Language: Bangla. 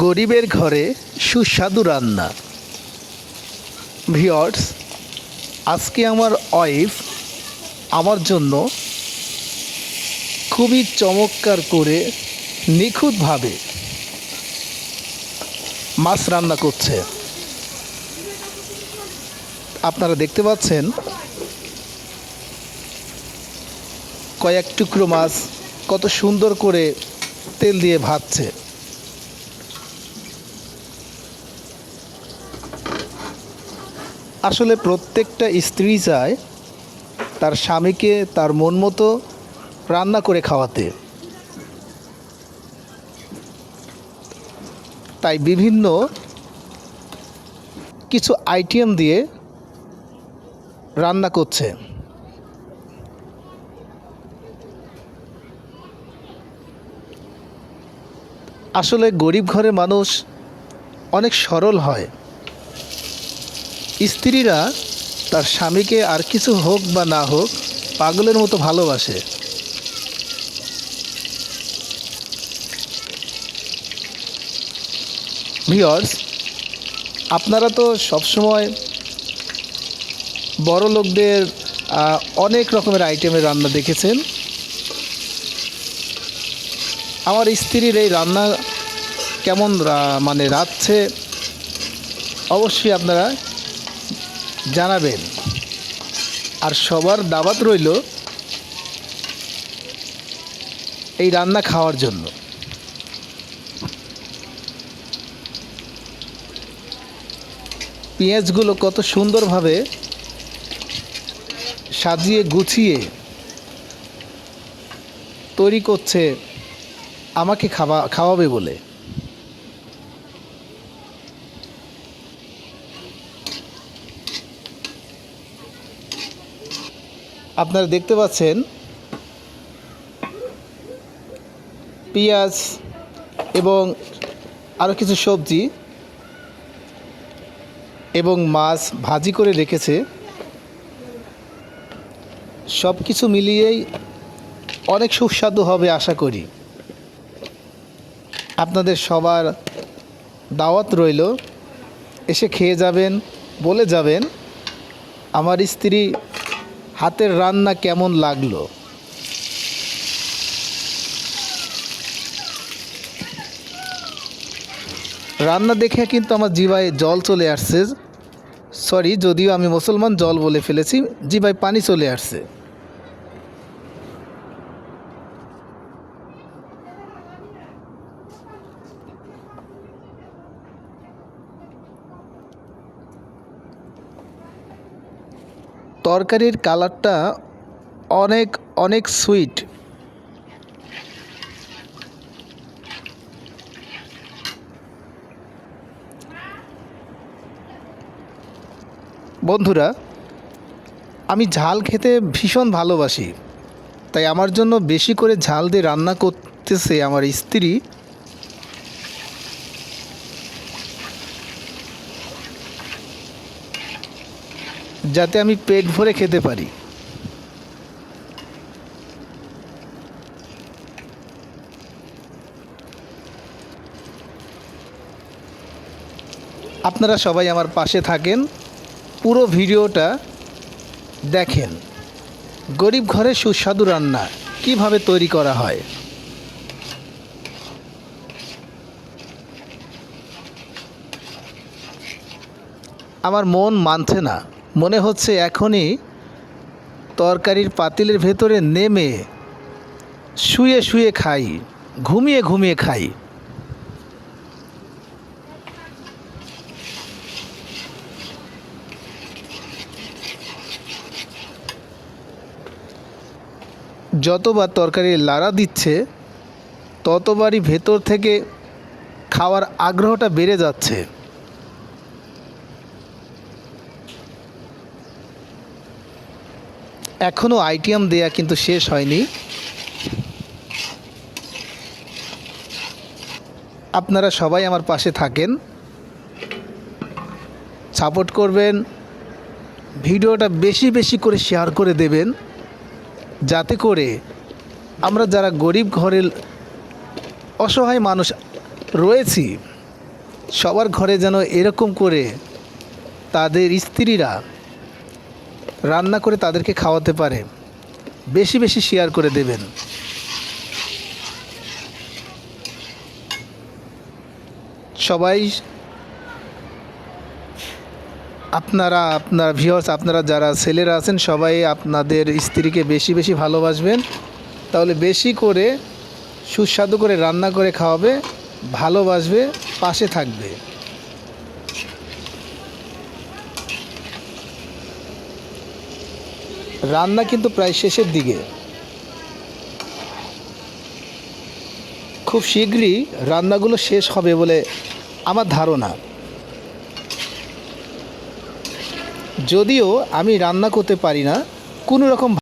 গরিবের ঘরে সুস্বাদু রান্না। ভিওর্স আজকে আমার ওয়াইফ আমার জন্য খুবই চমৎকার করে নিখুঁতভাবে মাছ রান্না করছে। আপনারা দেখতে পাচ্ছেন কয়েক টুকরো মাছ কত সুন্দর করে তেল দিয়ে ভাজছে। আসলে প্রত্যেকটা স্ত্রী চায় তার স্বামীকে তার মন মতো রান্না করে খাওয়াতে। তাই বিভিন্ন কিছু আইটেম দিয়ে রান্না করছে। আসলে গরিব ঘরে মানুষ অনেক সরল হয়। স্ত্রীরা তার স্বামীকে আর কিছু হোক বা না হোক পাগলের মতো ভালোবাসে। ভিওর্স আপনারা তো সবসময় বড় লোকদের অনেক রকমের আইটেমের রান্না দেখেছেন। আমার স্ত্রীর এই রান্না কেমন মানে রাঁধছে, অবশ্যই আপনারা জানাবেন। আর সবার দাবাত রইল এই রান্না খাওয়ার জন্য। পেঁয়াজগুলো কত সুন্দরভাবে সাজিয়ে গুছিয়ে তৈরি করছে, আমাকে খাওয়া খাওয়াবে বলে। আপনারা দেখতে পাচ্ছেন পেঁয়াজ এবং আরও কিছু সবজি এবং মাছ ভাজি করে রেখেছে। সব কিছু মিলিয়েই অনেক সুস্বাদু হবে আশা করি। আপনাদের সবার দাওয়াত রইল। এসে খেয়ে যাবেন, বলে যাবেন। আমার স্ত্রী হাতের রান্না কেমন লাগল? রান্না দেখে কিন্তু আমার জিভায় জল চলে আসছে। সরি যদিও আমি মুসলমান, জল বলে ফেলেছি। জিভায় পানি চলে আসছে। তরকারির কালারটা অনেক অনেক সুইট। বন্ধুরা, আমি ঝাল খেতে ভীষণ ভালোবাসি, তাই আমার জন্য বেশি করে ঝাল দিয়ে রান্না করতেছে আমার স্ত্রী। যাতে আমি পেট ভরে খেতে পারি। আপনারা সবাই আমার পাশে থাকেন। পুরো ভিডিওটা দেখেন। গরিব ঘরে সুস্বাদু রান্না কীভাবে তৈরি করা হয়। আমার মন মানছে না। মনে হচ্ছে এখনই তরকারির পাতিলের ভেতরে নেমে শুয়ে শুয়ে খাই, ঘুমিয়ে ঘুমিয়ে খাই। যতবার তরকারি লাড়া দিচ্ছে, ততবারই ভেতর থেকে খাওয়ার আগ্রহটা বেড়ে যাচ্ছে। এখনও আইটেম দেয়া কিন্তু শেষ হয়নি। আপনারা সবাই আমার পাশে থাকেন। সাপোর্ট করবেন, ভিডিওটা বেশি বেশি করে শেয়ার করে দেবেন, যাতে করে আমরা যারা গরিব ঘরের অসহায় মানুষ রয়েছি, সবার ঘরে যেন এরকম করে তাদের স্ত্রীরা রান্না করে তাদেরকে খাওয়াতে পারে। বেশি বেশি শেয়ার করে দেবেন। সবাই, আপনারা, আপনার ভিউয়ার্স আপনারা যারা ছেলেরা আছেন, সবাই আপনাদের স্ত্রীকে বেশি বেশি ভালোবাসবেন। তাহলে বেশি করে সুস্বাদু করে রান্না করে খাওয়াবে, ভালোবাসবে, পাশে থাকবে। রান্না কিন্তু প্রায় শেষের দিকে। খুব শীঘ্রই রান্নাগুলো শেষ হবে বলে আমার ধারণা। যদিও আমি রান্না করতে পারি না, কোনো রকম